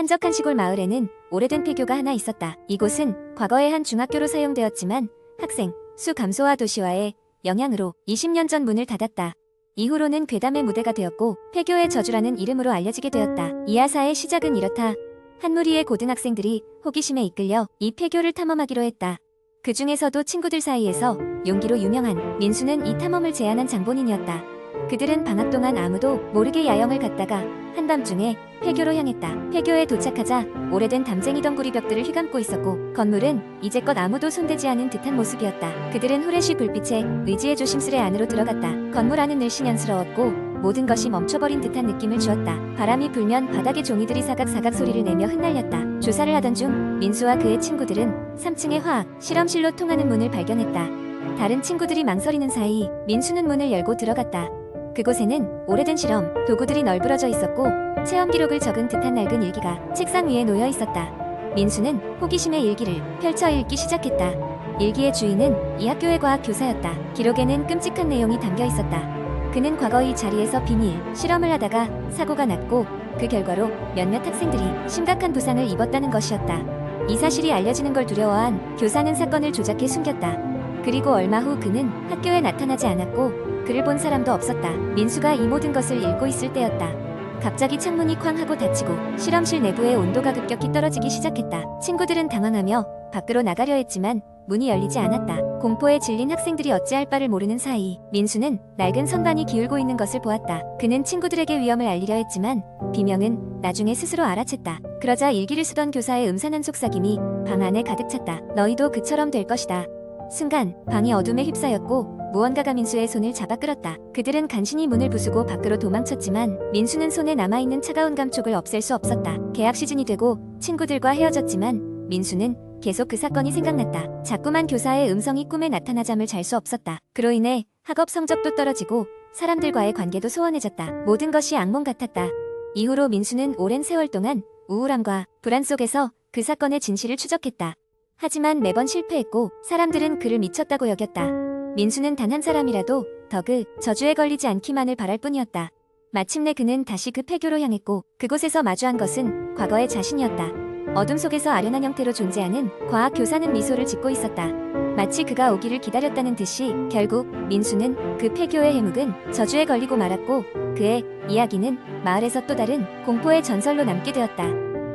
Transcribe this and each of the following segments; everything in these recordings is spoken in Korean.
한적한 시골 마을에는 오래된 폐교가 하나 있었다. 이곳은 과거에 한 중학교로 사용되었지만 학생 수 감소와 도시화의 영향으로 20년 전 문을 닫았다. 이후로는 괴담의 무대가 되었고 폐교의 저주라는 이름으로 알려지게 되었다. 이하사의 시작은 이렇다. 한 무리의 고등학생들이 호기심에 이끌려 이 폐교를 탐험하기로 했다. 그 중에서도 친구들 사이에서 용기로 유명한 민수는 이 탐험을 제안한 장본인이었다. 그들은 방학 동안 아무도 모르게 야영을 갔다가 한밤중에 폐교로 향했다. 폐교에 도착하자 오래된 담쟁이 덩굴이 벽들을 휘감고 있었고 건물은 이제껏 아무도 손대지 않은 듯한 모습이었다. 그들은 후레쉬 불빛에 의지의 조심스레 안으로 들어갔다. 건물 안은 늘씬연스러웠고 모든 것이 멈춰버린 듯한 느낌을 주었다. 바람이 불면 바닥에 종이들이 사각사각 소리를 내며 흩날렸다. 조사를 하던 중 민수와 그의 친구들은 3층의 화학 실험실로 통하는 문을 발견했다. 다른 친구들이 망설이는 사이 민수는 문을 열고 들어갔다. 그곳에는 오래된 실험 도구들이 널브러져 있었고 체험 기록을 적은 듯한 낡은 일기가 책상 위에 놓여 있었다. 민수는 호기심의 일기를 펼쳐 읽기 시작했다. 일기의 주인은 이 학교의 과학 교사였다. 기록에는 끔찍한 내용이 담겨 있었다. 그는 과거 이 자리에서 비밀 실험을 하다가 사고가 났고 그 결과로 몇몇 학생들이 심각한 부상을 입었다는 것이었다. 이 사실이 알려지는 걸 두려워한 교사는 사건을 조작해 숨겼다. 그리고 얼마 후 그는 학교에 나타나지 않았고 그를 본 사람도 없었다. 민수가 이 모든 것을 읽고 있을 때였다. 갑자기 창문이 쾅 하고 닫히고 실험실 내부의 온도가 급격히 떨어지기 시작했다. 친구들은 당황하며 밖으로 나가려 했지만 문이 열리지 않았다. 공포에 질린 학생들이 어찌할 바를 모르는 사이 민수는 낡은 선반이 기울고 있는 것을 보았다. 그는 친구들에게 위험을 알리려 했지만 비명은 나중에 스스로 알아챘다. 그러자 일기를 쓰던 교사의 음산한 속삭임이 방 안에 가득 찼다. 너희도 그처럼 될 것이다. 순간 방이 어둠에 휩싸였고 무언가가 민수의 손을 잡아 끌었다. 그들은 간신히 문을 부수고 밖으로 도망쳤지만 민수는 손에 남아있는 차가운 감촉을 없앨 수 없었다. 개학 시즌이 되고 친구들과 헤어졌지만 민수는 계속 그 사건이 생각났다. 자꾸만 교사의 음성이 꿈에 나타나 잠을 잘 수 없었다. 그로 인해 학업 성적도 떨어지고 사람들과의 관계도 소원해졌다. 모든 것이 악몽 같았다. 이후로 민수는 오랜 세월 동안 우울함과 불안 속에서 그 사건의 진실을 추적했다. 하지만 매번 실패했고 사람들은 그를 미쳤다고 여겼다. 민수는 단 한 사람이라도 더그 저주에 걸리지 않기만을 바랄 뿐이었다. 마침내 그는 다시 그 폐교로 향했고 그곳에서 마주한 것은 과거의 자신이었다. 어둠 속에서 아련한 형태로 존재하는 과학 교사는 미소를 짓고 있었다. 마치 그가 오기를 기다렸다는 듯이 결국 민수는 그 폐교의 해묵은 저주에 걸리고 말았고 그의 이야기는 마을에서 또 다른 공포의 전설로 남게 되었다.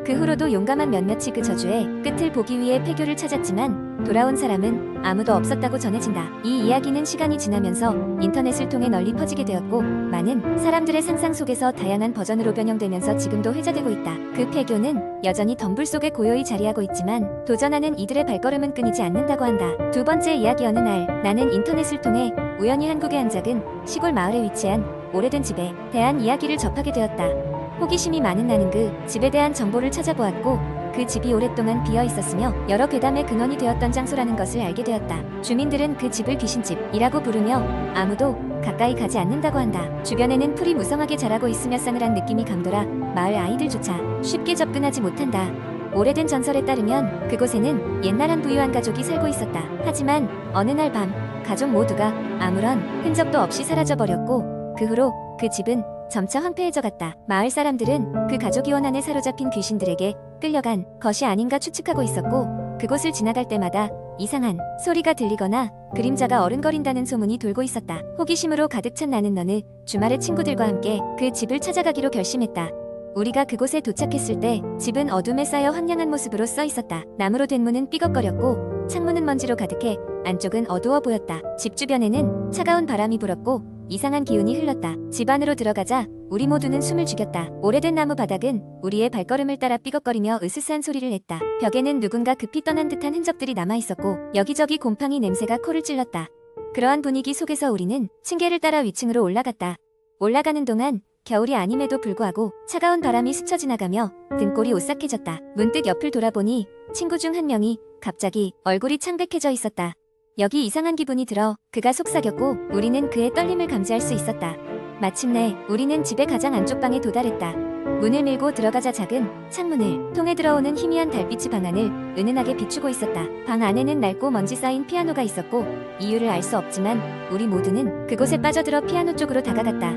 그 후로도 용감한 몇몇이 그 저주의 끝을 보기 위해 폐교를 찾았지만 돌아온 사람은 아무도 없었다고 전해진다. 이 이야기는 시간이 지나면서 인터넷을 통해 널리 퍼지게 되었고 많은 사람들의 상상 속에서 다양한 버전으로 변형되면서 지금도 회자되고 있다. 그 폐교는 여전히 덤불 속에 고요히 자리하고 있지만 도전하는 이들의 발걸음은 끊이지 않는다고 한다. 두 번째 이야기 어느 날 나는 인터넷을 통해 우연히 한국의 한 작은 시골 마을에 위치한 오래된 집에 대한 이야기를 접하게 되었다. 호기심이 많은 나는 그 집에 대한 정보를 찾아보았고 그 집이 오랫동안 비어 있었으며 여러 괴담의 근원이 되었던 장소라는 것을 알게 되었다. 주민들은 그 집을 귀신집이라고 부르며 아무도 가까이 가지 않는다고 한다. 주변에는 풀이 무성하게 자라고 있으며 싸늘한 느낌이 감돌아 마을 아이들조차 쉽게 접근하지 못한다. 오래된 전설에 따르면 그곳에는 옛날 한 부유한 가족이 살고 있었다. 하지만 어느 날 밤 가족 모두가 아무런 흔적도 없이 사라져 버렸고 그 후로 그 집은 점차 황폐해져 갔다. 마을 사람들은 그 가족 이 원한에 사로잡힌 귀신들에게 끌려간 것이 아닌가 추측하고 있었고 그곳을 지나갈 때마다 이상한 소리가 들리거나 그림자가 어른거린다는 소문이 돌고 있었다. 호기심으로 가득 찬 나는 너는 주말에 친구들과 함께 그 집을 찾아가기로 결심했다. 우리가 그곳에 도착했을 때 집은 어둠에 쌓여 황량한 모습으로 써 있었다. 나무로 된 문은 삐걱거렸고 창문은 먼지로 가득해 안쪽은 어두워 보였다. 집 주변에는 차가운 바람이 불었고 이상한 기운이 흘렀다. 집 안으로 들어가자 우리 모두는 숨을 죽였다. 오래된 나무 바닥은 우리의 발걸음을 따라 삐걱거리며 으스스한 소리를 냈다. 벽에는 누군가 급히 떠난 듯한 흔적들이 남아 있었고 여기저기 곰팡이 냄새가 코를 찔렀다. 그러한 분위기 속에서 우리는 층계를 따라 위층으로 올라갔다. 올라가는 동안 겨울이 아님에도 불구하고 차가운 바람이 스쳐 지나가며 등골이 오싹해졌다. 문득 옆을 돌아보니 친구 중 한 명이 갑자기 얼굴이 창백해져 있었다. 여기 이상한 기분이 들어 그가 속삭였고 우리는 그의 떨림을 감지할 수 있었다. 마침내 우리는 집의 가장 안쪽 방에 도달했다. 문을 밀고 들어가자 작은 창문을 통해 들어오는 희미한 달빛이 방 안을 은은하게 비추고 있었다. 방 안에는 낡고 먼지 쌓인 피아노가 있었고 이유를 알 수 없지만 우리 모두는 그곳에 빠져들어 피아노 쪽으로 다가갔다.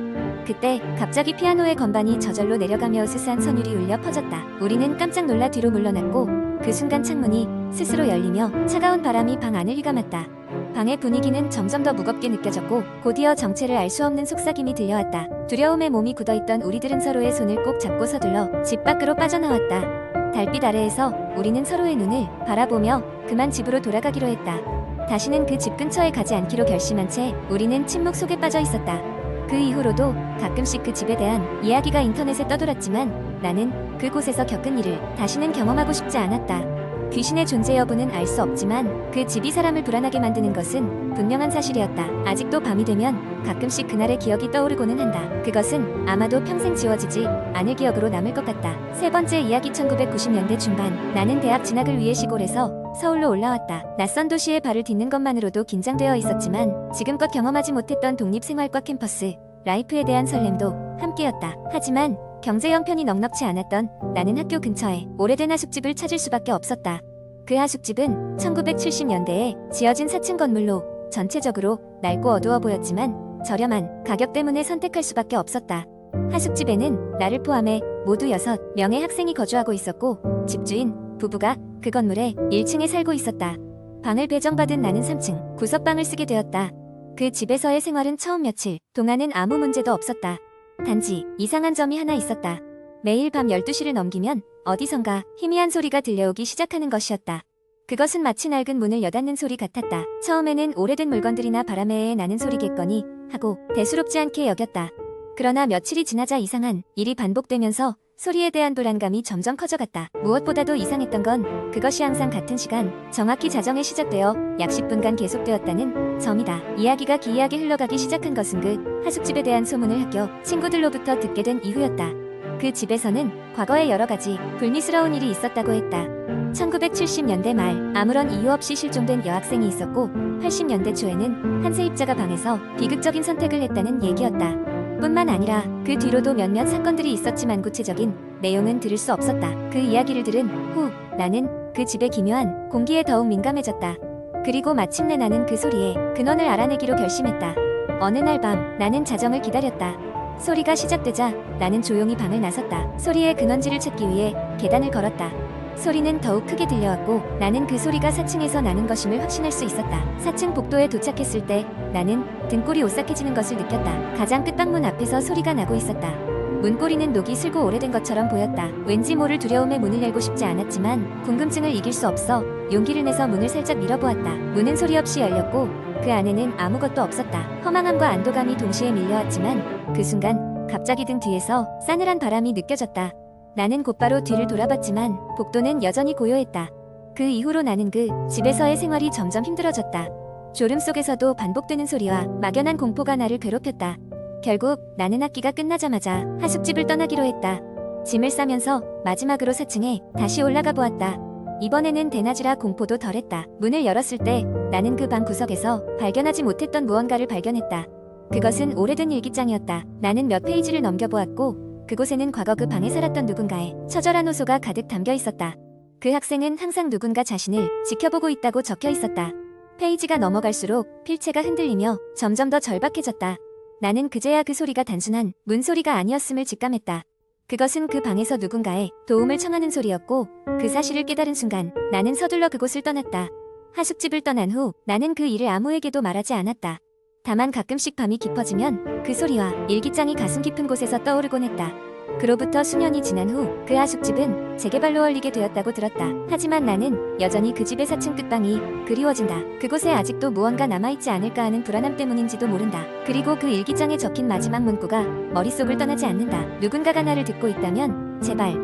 그때 갑자기 피아노의 건반이 저절로 내려가며 으스스한 선율이 울려 퍼졌다. 우리는 깜짝 놀라 뒤로 물러났고 그 순간 창문이 스스로 열리며 차가운 바람이 방 안을 휘감았다. 방의 분위기는 점점 더 무겁게 느껴졌고 곧이어 정체를 알 수 없는 속삭임이 들려왔다. 두려움에 몸이 굳어있던 우리들은 서로의 손을 꼭 잡고 서둘러 집 밖으로 빠져나왔다. 달빛 아래에서 우리는 서로의 눈을 바라보며 그만 집으로 돌아가기로 했다. 다시는 그 집 근처에 가지 않기로 결심한 채 우리는 침묵 속에 빠져 있었다. 그 이후로도 가끔씩 그 집에 대한 이야기가 인터넷에 떠돌았지만 나는 그곳에서 겪은 일을 다시는 경험하고 싶지 않았다. 귀신의 존재 여부는 알 수 없지만 그 집이 사람을 불안하게 만드는 것은 분명한 사실이었다. 아직도 밤이 되면 가끔씩 그날의 기억이 떠오르고는 한다. 그것은 아마도 평생 지워지지 않을 기억으로 남을 것 같다. 세 번째 이야기 1990년대 중반 나는 대학 진학을 위해 시골에서 서울로 올라왔다. 낯선 도시에 발을 딛는 것만으로도 긴장되어 있었지만 지금껏 경험하지 못했던 독립생활과 캠퍼스 라이프에 대한 설렘도 함께였다. 하지만 경제 형편이 넉넉치 않았던 나는 학교 근처에 오래된 하숙집을 찾을 수밖에 없었다. 그 하숙집은 1970년대에 지어진 4층 건물로 전체적으로 낡고 어두워 보였지만 저렴한 가격 때문에 선택할 수밖에 없었다. 하숙집에는 나를 포함해 모두 6명의 학생이 거주하고 있었고 집주인 부부가 그 건물에 1층에 살고 있었다. 방을 배정받은 나는 3층 구석방을 쓰게 되었다. 그 집에서의 생활은 처음 며칠 동안은 아무 문제도 없었다. 단지 이상한 점이 하나 있었다. 매일 밤 12시를 넘기면 어디선가 희미한 소리가 들려오기 시작하는 것이었다. 그것은 마치 낡은 문을 여닫는 소리 같았다. 처음에는 오래된 물건들이나 바람에 나는 소리겠거니 하고 대수롭지 않게 여겼다. 그러나 며칠이 지나자 이상한 일이 반복되면서 소리에 대한 불안감이 점점 커져갔다. 무엇보다도 이상했던 건 그것이 항상 같은 시간, 정확히 자정에 시작되어 약 10분간 계속되었다는 점이다. 이야기가 기이하게 흘러가기 시작한 것은 그 하숙집에 대한 소문을 학교 친구들로부터 듣게 된 이후였다. 그 집에서는 과거에 여러 가지 불미스러운 일이 있었다고 했다. 1970년대 말 아무런 이유 없이 실종된 여학생이 있었고 80년대 초에는 한 세입자가 방에서 비극적인 선택을 했다는 얘기였다. 뿐만 아니라 그 뒤로도 몇몇 사건들이 있었지만 구체적인 내용은 들을 수 없었다. 그 이야기를 들은 후 나는 그 집의 기묘한 공기에 더욱 민감해졌다. 그리고 마침내 나는 그 소리의 근원을 알아내기로 결심했다. 어느 날 밤 나는 자정을 기다렸다. 소리가 시작되자 나는 조용히 방을 나섰다. 소리의 근원지를 찾기 위해 계단을 걸었다. 소리는 더욱 크게 들려왔고 나는 그 소리가 4층에서 나는 것임을 확신할 수 있었다. 4층 복도에 도착했을 때 나는 등골이 오싹해지는 것을 느꼈다. 가장 끝방문 앞에서 소리가 나고 있었다. 문고리는 녹이 슬고 오래된 것처럼 보였다. 왠지 모를 두려움에 문을 열고 싶지 않았지만 궁금증을 이길 수 없어 용기를 내서 문을 살짝 밀어보았다. 문은 소리 없이 열렸고 그 안에는 아무것도 없었다. 허망함과 안도감이 동시에 밀려왔지만 그 순간 갑자기 등 뒤에서 싸늘한 바람이 느껴졌다. 나는 곧바로 뒤를 돌아봤지만 복도는 여전히 고요했다. 그 이후로 나는 그 집에서의 생활이 점점 힘들어졌다. 졸음 속에서도 반복되는 소리와 막연한 공포가 나를 괴롭혔다. 결국 나는 학기가 끝나자마자 하숙집을 떠나기로 했다. 짐을 싸면서 마지막으로 4층에 다시 올라가 보았다. 이번에는 대낮이라 공포도 덜했다. 문을 열었을 때 나는 그 방 구석에서 발견하지 못했던 무언가를 발견했다. 그것은 오래된 일기장이었다. 나는 몇 페이지를 넘겨보았고 그곳에는 과거 그 방에 살았던 누군가의 처절한 호소가 가득 담겨 있었다. 그 학생은 항상 누군가 자신을 지켜보고 있다고 적혀 있었다. 페이지가 넘어갈수록 필체가 흔들리며 점점 더 절박해졌다. 나는 그제야 그 소리가 단순한 문소리가 아니었음을 직감했다. 그것은 그 방에서 누군가의 도움을 청하는 소리였고 그 사실을 깨달은 순간 나는 서둘러 그곳을 떠났다. 하숙집을 떠난 후 나는 그 일을 아무에게도 말하지 않았다. 다만 가끔씩 밤이 깊어지면 그 소리와 일기장이 가슴 깊은 곳에서 떠오르곤 했다. 그로부터 수년이 지난 후그 하숙집은 재개발로 얼리게 되었다고 들었다. 하지만 나는 여전히 그 집의 4층 끝방이 그리워진다. 그곳에 아직도 무언가 남아있지 않을까 하는 불안함 때문인지도 모른다. 그리고 그 일기장에 적힌 마지막 문구가 머릿속을 떠나지 않는다. 누군가가 나를 듣고 있다면 제발